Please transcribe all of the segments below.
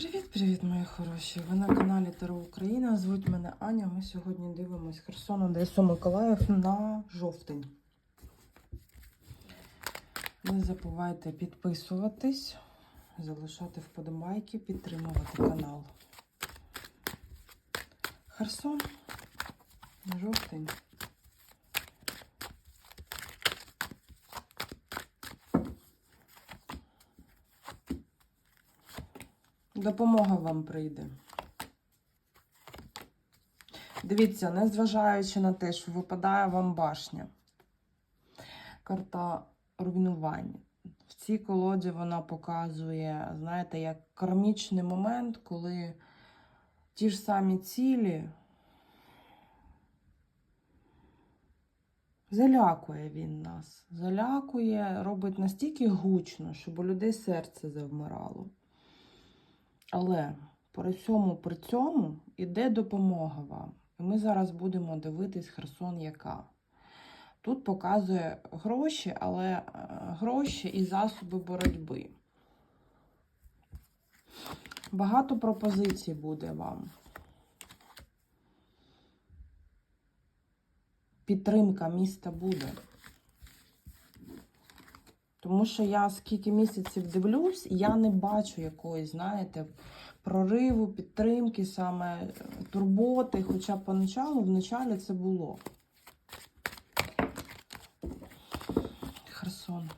Привіт-привіт, мої хороші! Ви на каналі Таро Україна. Звуть мене Аня. Ми сьогодні дивимось Херсон, Одесу, Миколаїв на жовтень. Не забувайте підписуватись, залишати вподобайки, підтримувати канал. Херсон жовтень. Допомога вам прийде. Дивіться, незважаючи на те, що випадає вам башня. Карта руйнування. В цій колоді вона показує, знаєте, як кармічний момент, коли ті ж самі цілі залякує він нас. Залякує, робить настільки гучно, щоб у людей серце завмирало. Але при всьому при цьому іде допомога вам. І ми зараз будемо дивитись Херсон яка. Тут показує гроші, але е, гроші і засоби боротьби. Багато пропозицій буде вам. Підтримка міста буде. Тому що я скільки місяців дивлюсь, я не бачу якоїсь, знаєте, прориву, підтримки, саме е, турботи. Хоча поначалу, в началі це було. Херсон.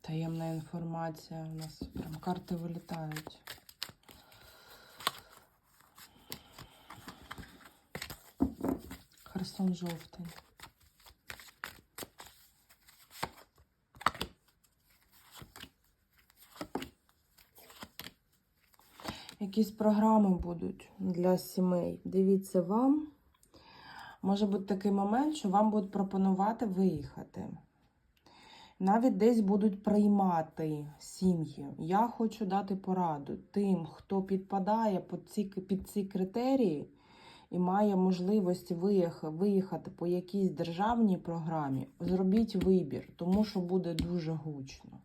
Таємна інформація. У нас прям карти вилітають. Херсон жовтий. Якісь програми будуть для сімей. Дивіться вам. Може бути такий момент, що вам будуть пропонувати виїхати. Навіть десь будуть приймати сім'ї. Я хочу дати пораду тим, хто підпадає під ці, під ці критерії і має можливість виїхати, по якійсь державній програмі. Зробіть вибір, тому що буде дуже гучно.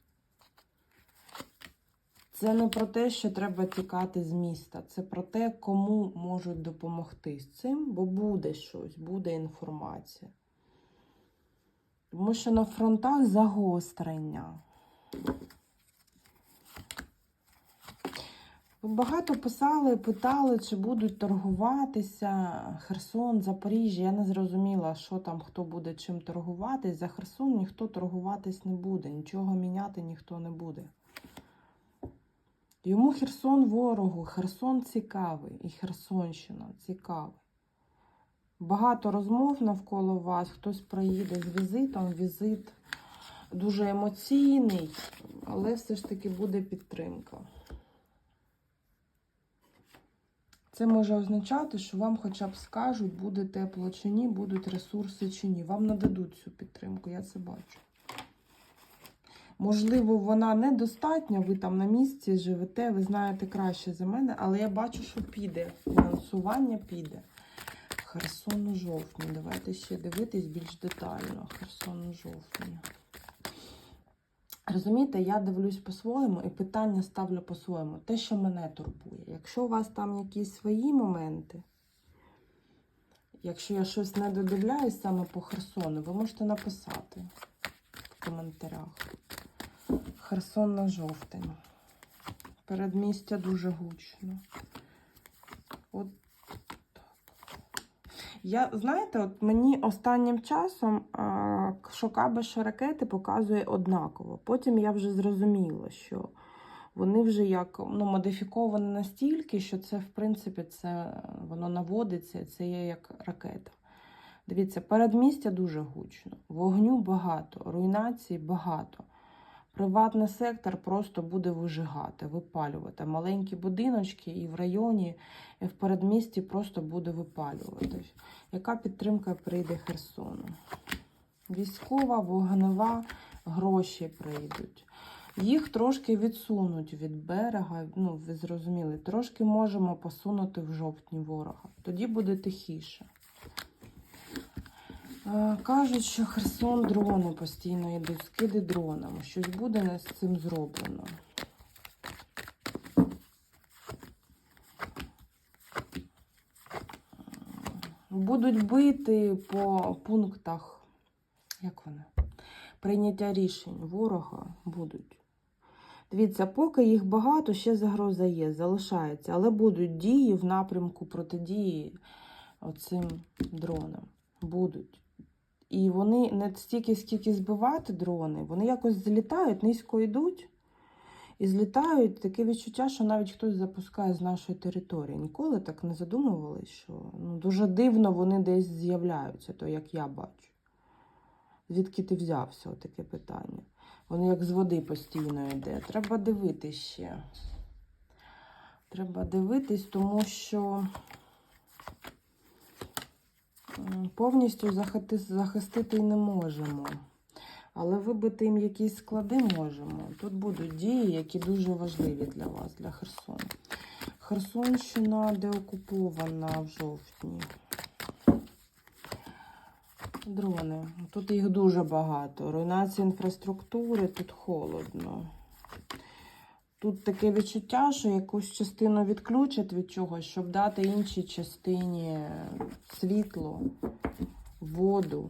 Це не про те, що треба тікати з міста, це про те, кому можуть допомогти з цим, бо буде щось, буде інформація. Тому що на фронтах загострення. Ви багато писали, питали, чи будуть торгуватися Херсон, Запоріжжя. Я не зрозуміла, що там, хто буде чим торгуватись. За Херсон ніхто торгуватись не буде, нічого міняти ніхто не буде. Йому Херсон ворогу, Херсон цікавий і Херсонщина цікавий. Багато розмов навколо вас, хтось приїде з візитом, візит дуже емоційний, але все ж таки буде підтримка. Це може означати, що вам хоча б скажуть, буде тепло чи ні, будуть ресурси чи ні. Вам нададуть цю підтримку, я це бачу. Можливо, вона недостатня, ви там на місці живете, ви знаєте краще за мене, але я бачу, що піде. Фінансування піде. Херсон у жовтні. Давайте ще дивитись більш детально. Херсон у жовтні. Розумієте, я дивлюсь по-своєму і питання ставлю по-своєму. Те, що мене турбує. Якщо у вас там якісь свої моменти, якщо я щось не додивляюсь саме по Херсону, ви можете написати в коментарях. Херсон на жовтень. Передмістя дуже гучно. От. Я, знаєте, от мені останнім часом що ракети показує однаково. Потім я вже зрозуміла, що вони вже як ну, модифіковані настільки, що це, в принципі, це воно наводиться, це є як ракета. Дивіться, передмістя дуже гучно, вогню багато, руйнації багато. Приватний сектор просто буде вижигати, випалювати. Маленькі будиночки і в районі, і в передмісті просто буде випалювати. Яка підтримка прийде Херсону? Військова, вогнева, гроші прийдуть. Їх трошки відсунуть від берега, ну, ви зрозуміли, трошки можемо посунути в жовтні ворога. Тоді буде тихіше. Е, Кажуть, що Херсон дрони постійно йдуть, скиди дронами. Щось буде з цим зроблено. Будуть бити по пунктах, як вони? Прийняття рішень ворога будуть. Дивіться, поки їх багато, ще загроза є, залишається, але будуть дії в напрямку протидії оцим дронам. Будуть. І вони не стільки, скільки збивати дрони, вони якось злітають, низько йдуть і злітають. Таке відчуття, що навіть хтось запускає з нашої території. Ніколи так не задумували, що ну, дуже дивно вони десь з'являються, то як я бачу. Звідки ти взявся, отаке питання? Воно як з води постійно йде. Треба дивитись ще. Треба дивитись, тому що повністю захистити й не можемо. Але вибити їм якісь склади можемо. Тут будуть дії, які дуже важливі для вас, для Херсону. Херсонщина деокупована в жовтні. Дрони. Тут їх дуже багато. Руйнація інфраструктури, тут холодно. Тут таке відчуття, що якусь частину відключать від чогось, щоб дати іншій частині світло, воду.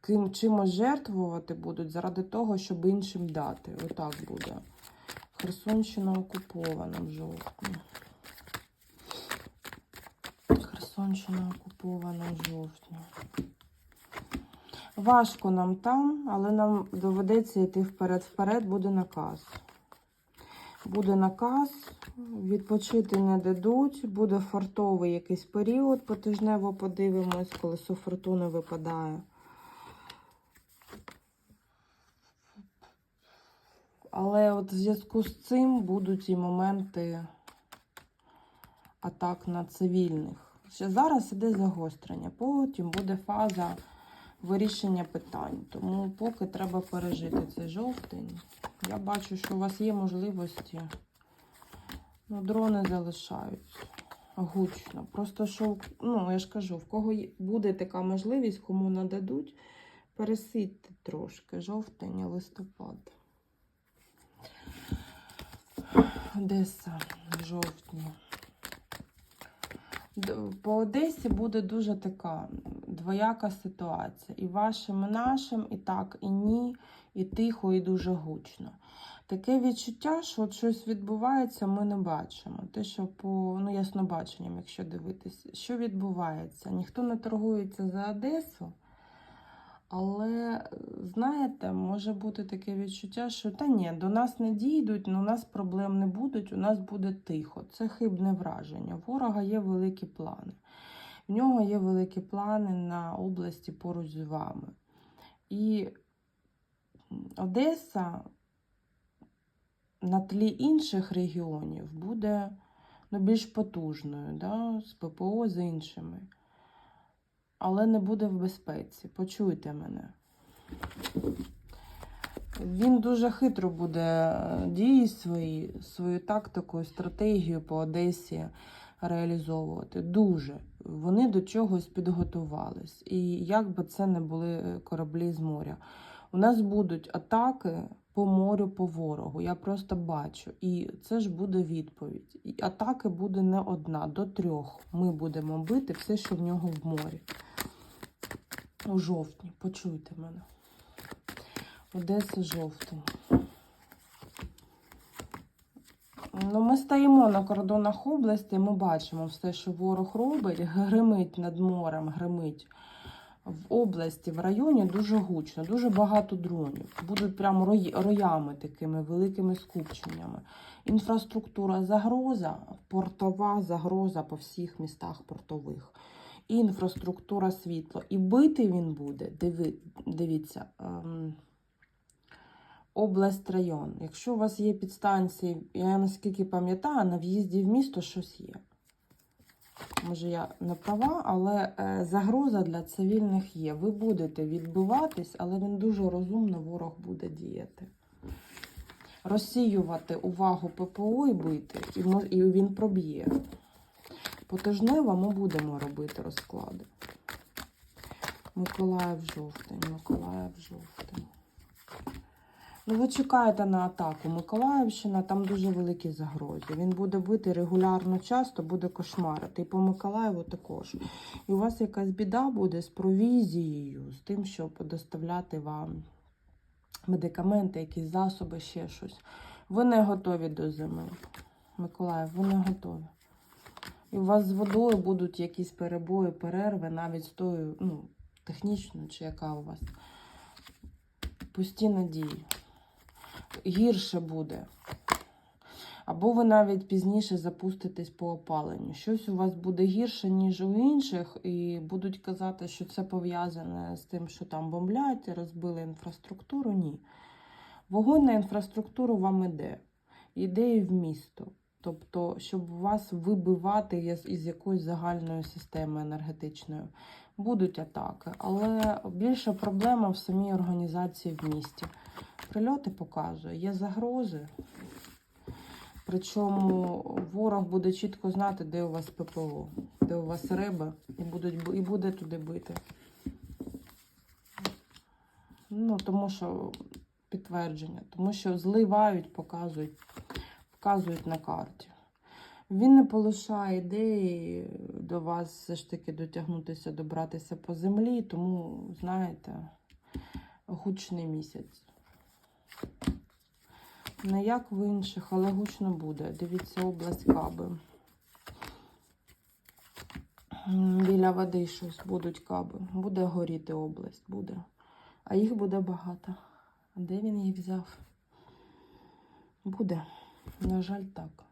Ким чимось жертвувати будуть заради того, щоб іншим дати. Отак буде. Херсонщина окупована в жовтні. Херсонщина окупована в жовтні. Важко нам там, але нам доведеться йти вперед-вперед, буде наказ. Буде наказ, відпочити не дадуть, буде фартовий якийсь період, потижнево подивимось, колесо фортуни випадає. Але от в зв'язку з цим будуть і моменти атак на цивільних. Ще зараз іде загострення, потім буде фаза вирішення питань. Тому поки треба пережити цей жовтень. Я бачу, що у вас є можливості. Ну, дрони залишаються гучно. Просто що, ну, я ж кажу, в кого буде така можливість, кому нададуть, пересидьте трошки жовтень, листопад. Одеса. Д- По Одесі буде дуже така двояка ситуація. І вашим, і нашим, і так, і ні, і тихо, і дуже гучно. Таке відчуття, що от щось відбувається, ми не бачимо. Те, що по ну, яснобаченням, якщо дивитись, що відбувається? Ніхто не торгується за Одесу. Але, знаєте, може бути таке відчуття, що та ні, до нас не дійдуть, ну, у нас проблем не будуть, у нас буде тихо. Це хибне враження. Ворога є великі плани. В нього є великі плани на області поруч з вами. І Одеса на тлі інших регіонів буде ну, більш потужною, да, з ППО з іншими але не буде в безпеці. Почуйте мене. Він дуже хитро буде е, дії свої, свою тактику, стратегію по Одесі реалізовувати. Дуже. Вони до чогось підготувались. І як би це не були е, кораблі з моря. У нас будуть атаки по морю, по ворогу. Я просто бачу. І це ж буде відповідь. І атаки буде не одна, до трьох. Ми будемо бити все, що в нього в морі. У жовтні. Почуйте мене. Одеса жовтень. Ну, ми стоїмо на кордонах області, ми бачимо все, що ворог робить, гримить над морем, гримить. В області, в районі дуже гучно, дуже багато дронів. Будуть прямо роями такими великими скупченнями. Інфраструктура загроза, портова загроза по всіх містах портових. Інфраструктура світло. І бити він буде, диви, дивіться, ем, область, район. Якщо у вас є підстанції, я наскільки пам'ятаю, на в'їзді в місто щось є. Може, я не права, але е, загроза для цивільних є. Ви будете відбиватись, але він дуже розумно ворог буде діяти. Розсіювати увагу ППО і бити, і він проб'є. По ми будемо робити розклади. Миколаїв жовтень, Миколаїв жовтень. Ну, ви чекаєте на атаку. Миколаївщина, там дуже великі загрози. Він буде бити регулярно часто, буде кошмарити. І по Миколаєву також. І у вас якась біда буде з провізією, з тим, щоб доставляти вам медикаменти, якісь засоби, ще щось. Ви не готові до зими. Миколаїв, ви не готові. І у вас з водою будуть якісь перебої, перерви, навіть з тою, ну, технічною, чи яка у вас. Пусті надії. Гірше буде. Або ви навіть пізніше запуститесь по опаленню. Щось у вас буде гірше, ніж у інших, і будуть казати, що це пов'язане з тим, що там бомблять, розбили інфраструктуру. Ні. Вогонь на інфраструктуру вам іде. Іде і в місто. Тобто, щоб вас вибивати із- якоїсь загальної системи енергетичної. Будуть атаки, але більша проблема в самій організації в місті. Прильоти показує, є загрози. Причому ворог буде чітко знати, де у вас ППО, де у вас риба, і, будуть, і буде туди бити. Ну, тому що підтвердження, тому що зливають, показують, вказують на карті. Він не полишає ідеї до вас все ж таки дотягнутися, добратися по землі, тому, знаєте, гучний місяць. Не як в інших, але гучно буде. Дивіться, область Каби. Біля води щось будуть каби. Буде горіти область, буде. А їх буде багато. Де він їх взяв? Буде. На жаль, так.